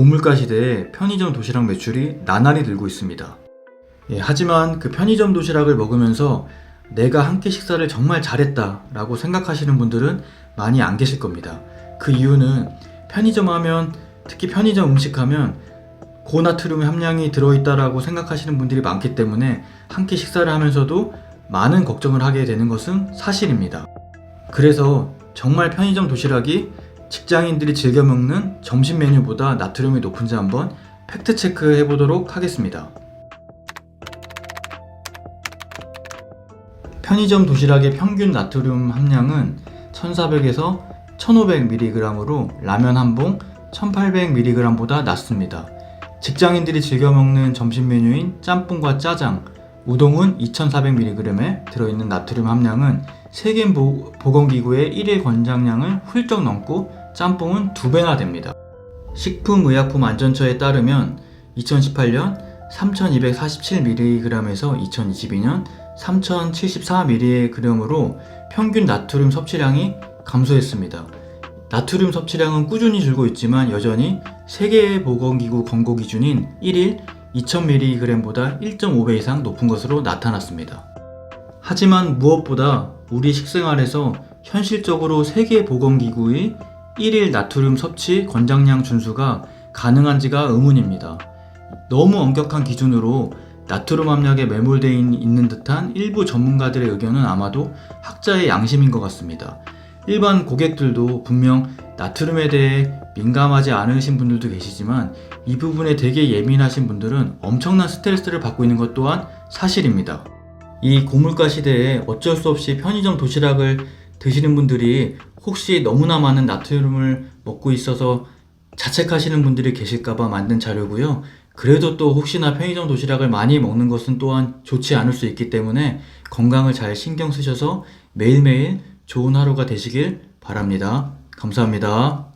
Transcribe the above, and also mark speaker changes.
Speaker 1: 고물가 시대에 편의점 도시락 매출이 나날이 늘고 있습니다. 예, 하지만 그 편의점 도시락을 먹으면서 내가 한 끼 식사를 정말 잘했다 라고 생각하시는 분들은 많이 안 계실 겁니다. 그 이유는 편의점 하면 특히 편의점 음식 하면 고나트륨 함량이 들어있다라고 생각하시는 분들이 많기 때문에 한 끼 식사를 하면서도 많은 걱정을 하게 되는 것은 사실입니다. 그래서 정말 편의점 도시락이 직장인들이 즐겨 먹는 점심 메뉴보다 나트륨이 높은지 한번 팩트 체크해 보도록 하겠습니다. 편의점 도시락의 평균 나트륨 함량은 1400에서 1500mg으로 라면 한 봉 1800mg보다 낮습니다. 직장인들이 즐겨 먹는 점심 메뉴인 짬뽕과 짜장, 우동은 2400mg에 들어있는 나트륨 함량은 세계 보- 보건기구의 1일 권장량을 훌쩍 넘고 짬뽕은 두 배나 됩니다. 식품의약품안전처에 따르면 2018년 3247mg에서 2022년 3074mg으로 평균 나트륨 섭취량이 감소했습니다. 나트륨 섭취량은 꾸준히 줄고 있지만 여전히 세계보건기구 권고 기준인 1일 2000mg보다 1.5배 이상 높은 것으로 나타났습니다. 하지만 무엇보다 우리 식생활에서 현실적으로 세계보건기구의 1일 나트륨 섭취 권장량 준수가 가능한지가 의문입니다. 너무 엄격한 기준으로 나트륨 함량에 매몰되어 있는 듯한 일부 전문가들의 의견은 아마도 학자의 양심인 것 같습니다. 일반 고객들도 분명 나트륨에 대해 민감하지 않으신 분들도 계시지만 이 부분에 되게 예민하신 분들은 엄청난 스트레스를 받고 있는 것 또한 사실입니다. 이 고물가 시대에 어쩔 수 없이 편의점 도시락을 드시는 분들이 혹시 너무나 많은 나트륨을 먹고 있어서 자책하시는 분들이 계실까봐 만든 자료고요. 그래도 또 혹시나 편의점 도시락을 많이 먹는 것은 또한 좋지 않을 수 있기 때문에 건강을 잘 신경 쓰셔서 매일매일 좋은 하루가 되시길 바랍니다. 감사합니다.